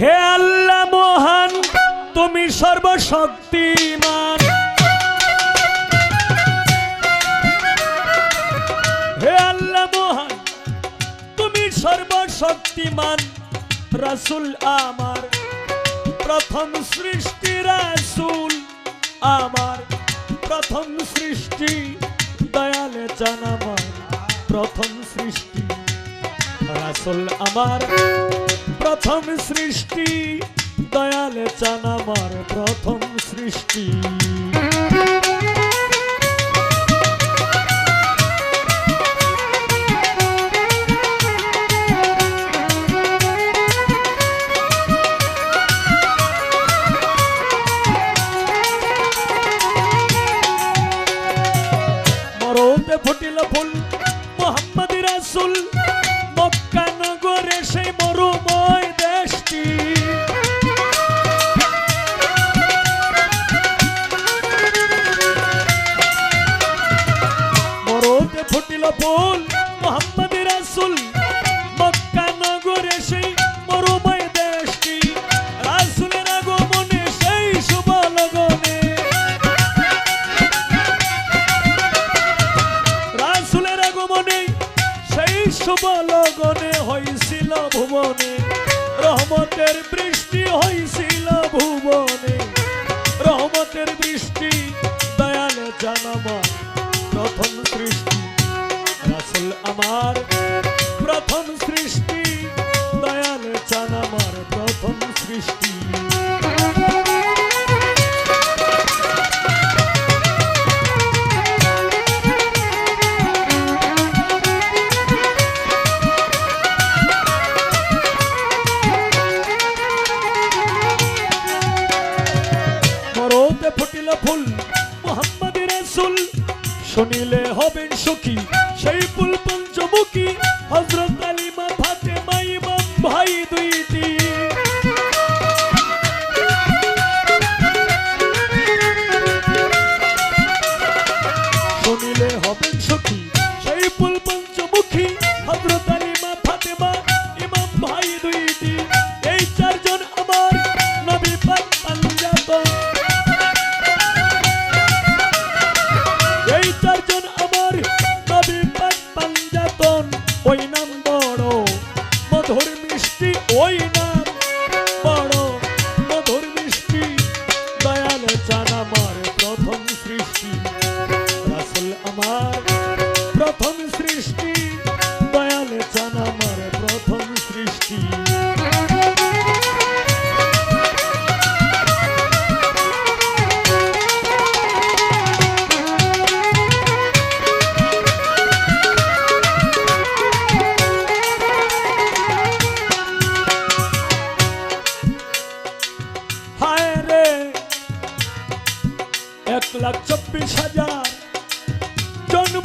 হে আল্লাহ মহান, তুমি সর্বশক্তিমান। হে আল্লাহ মহান, তুমি সর্বশক্তিমান। রাসুল আমার, প্রথম সৃষ্টি রাসুল আমার, প্রথম সৃষ্টি দয়ালে চান আমার, প্রথম সৃষ্টি। রাসুল আমার প্রথম সৃষ্টি দয়ালে চান আমার প্রথম সৃষ্টি। ফুটিল ফুল ভুবনে রহমতের বৃষ্টি হয়েছিল রাসুল শুনিলে হবেন সুখী। সেই ফুল পঞ্চমুখী হজরত আলিমা ফাতেমা ইমাম ভাই দুইটি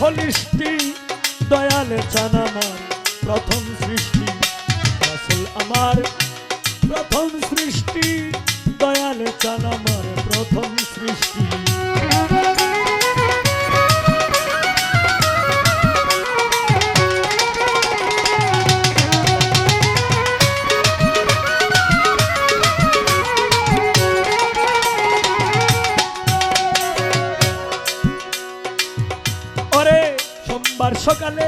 দেখো দয়ালে চান আমার প্রথম সকালে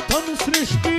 গঠন সৃষ্টি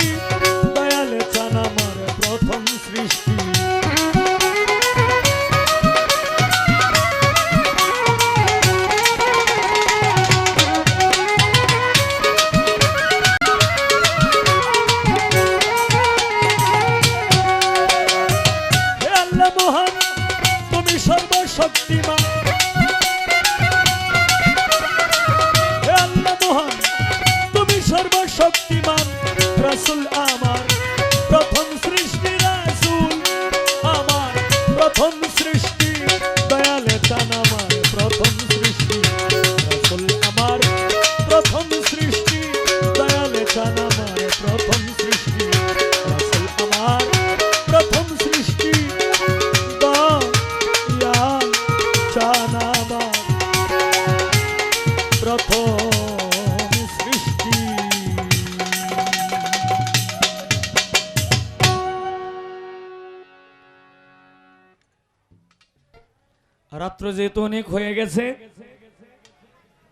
রাত্র যেহেতু অনেক হয়ে গেছে,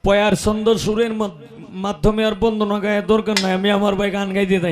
পয়ার সুন্দর সুরের মাধ্যমে আর বন্দনা গায়ে দরকার নাই, আমি আমার ভাই গান গাইতে